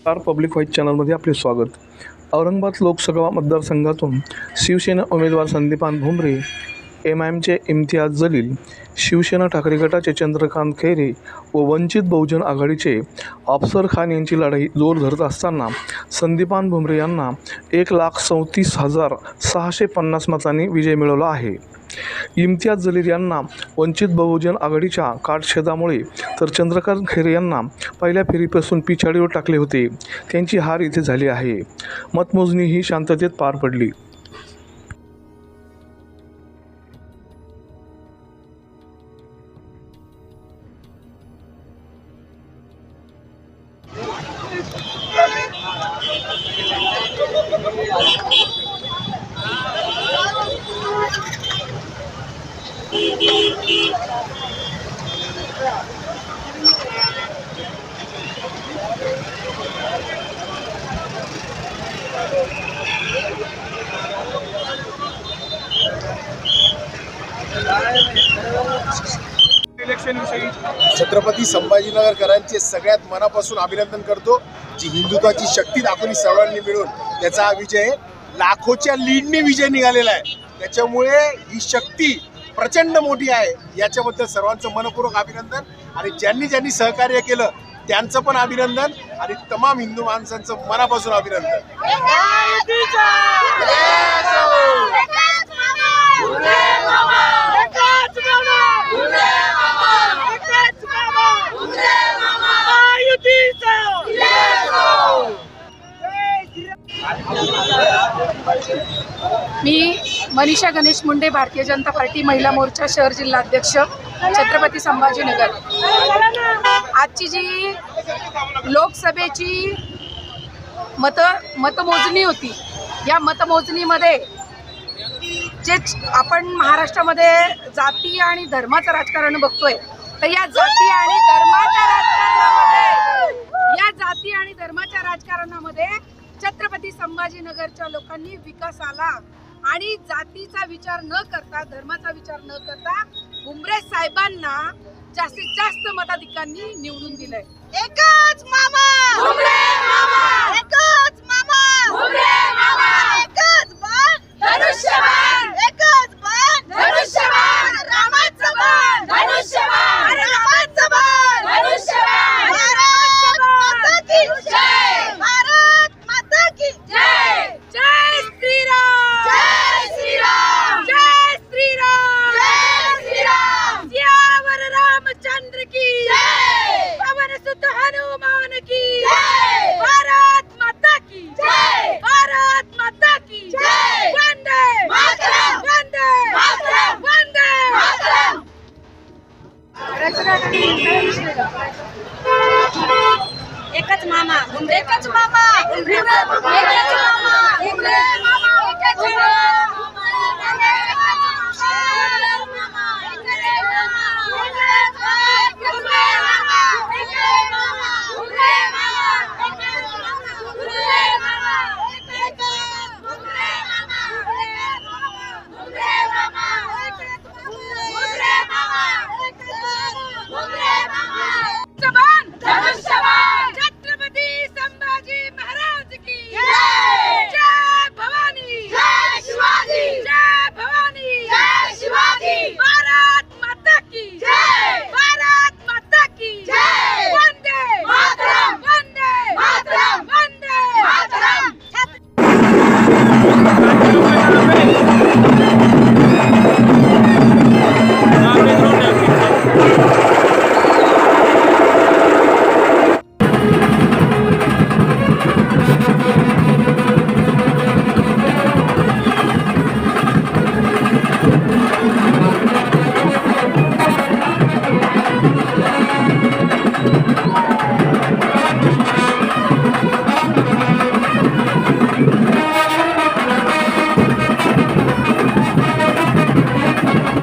Star public white चॅनलमध्ये आपले स्वागत. औरंगाबाद लोकसभा मतदारसंघातून शिवसेना उमेदवार संदीपान भुमरे एम आय एमचे इम्तियाज जलील शिवसेना ठाकरे गटाचे चंद्रकांत खैरे व वंचित बहुजन आघाडीचे अफसर खान यांची लढाई जोर धरत असताना संदीपान भुमरे यांना एक लाख चौतीस हजार सहाशे पन्नास मतांनी विजय मिळवला आहे. इम्तियाज जलील यांना वंचित बहुजन आघाडीच्या काटछेदामुळे तर चंद्रकांत खैरे यांना पहिल्या फेरीपासून पिछाडीवर टाकले होते. त्यांची हार इथे झाली आहे. मतमोजणी ही शांततेत पार पडली. छत्रपती संभाजीनगरकरांचे सगळ्यात मनापासून अभिनंदन करतो जी हिंदुत्वाची शक्ती दाखवली सर्वांनी मिळून. त्याचा हा विजय लाखोच्या लीडने विजय निघालेला आहे. त्याच्यामुळे ही शक्ती प्रचंड मोठी आहे. याच्याबद्दल सर्वांचं मनपूर्वक अभिनंदन आणि ज्यांनी ज्यांनी सहकार्य केलं त्यांचं पण अभिनंदन आणि तमाम हिंदू माणसांचं मनापासून अभिनंदन. मी मनीषा गणेश मुंडे भारतीय जनता पार्टी महिला मोर्चा शहर जिल्हा अध्यक्ष छत्रपती संभाजीनगर. आजची जी लोकसभेची मत मतमोजणी होती या मतमोजणीमध्ये जे आपण महाराष्ट्रामध्ये जाती आणि धर्माचं राजकारण बघतोय तर या जाती आणि धर्माच्या राजकारणामध्ये या जाती आणि धर्माच्या राजकारणामध्ये छत्रपती संभाजीनगरच्या लोकांनी विकासाला आणि जातीचा विचार न करता धर्माचा विचार न करता भुमरे साहेबांना जास्तीत जास्त मताधिकांनी निवडून दिलंय. एकच मामा! एकच मामा एकच मामा एकच मामा